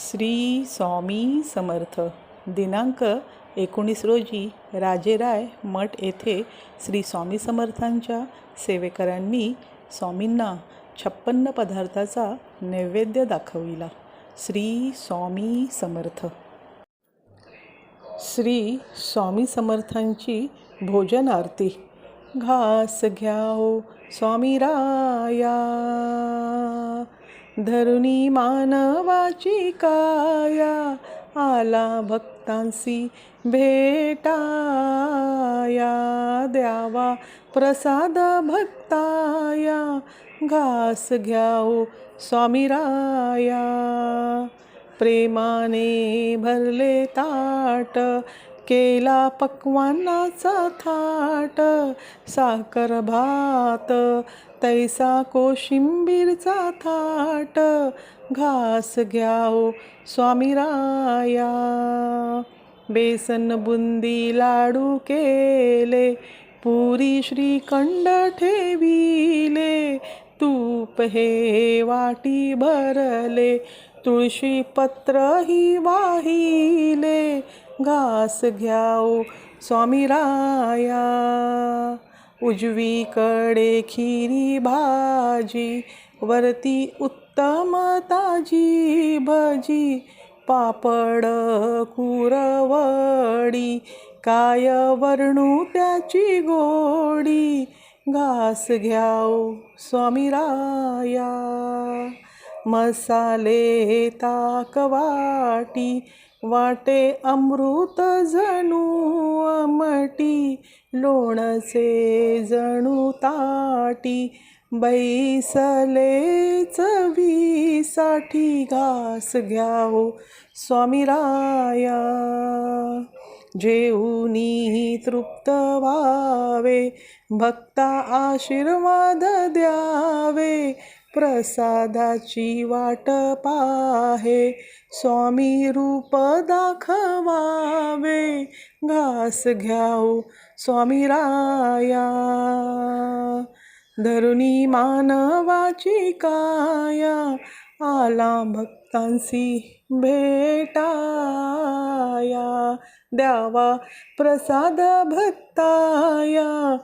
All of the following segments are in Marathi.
श्री स्वामी समर्थ. दिनांक एकोणीस रोजी राजेराय मठ येथे श्री स्वामी समर्थांच्या सेवेकरांनी स्वामींना छप्पन्न पदार्थाचा नैवेद्य दाखविला. श्री स्वामी समर्थ. श्री स्वामी समर्थांची भोजन आरती घास घ्याओ स्वामी राया धरुणी मानवाची काया आला भक्तांसी भेटाया. द्यावा प्रसाद भक्ताया घास घ्याओ स्वामीराया प्रेमाने भरले ताट केला पक्वानाचा थाट साखर भात तैसा कोशिंबीरचा थाट घास घ्याओ स्वामी राया बेसन बुंदी लाडू केले पुरी श्रीखंड ठेविले तूप हे वाटी भरले तुळशी पत्रही वाहिले घास घ्याओ स्वामी राया. उजवीकडे खिरी भाजी वरती उत्तम ताजी भजी. पापड कुरवडी काय वर्णू त्याची गोडी. घास घ्याओ स्वामी राया. मसाले ताकवाटी वाटे अमृत जणू अमटी लोणचे जणू ताटी बैसले चवीसाठी घास घ्याओ स्वामी जेऊनीही तृप्त व्हावे. भक्ता आशीर्वाद द्यावे. प्रसादाची वाट पाहे. स्वामी रूप दाखवावे. घास घ्याओ स्वामी राया. धरुणी मानवाची काया. आला भक्तांसी भेटाया द्यावा प्रसाद भक्ताया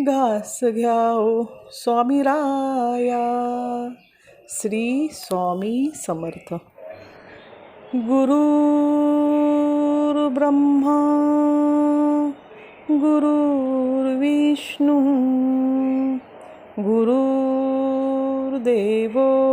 घास घ्याओ स्वामी राया. श्री स्वामी समर्थ. गुरुर्ब्रह्मा गुरुर्विष्णू गुरुर्देवो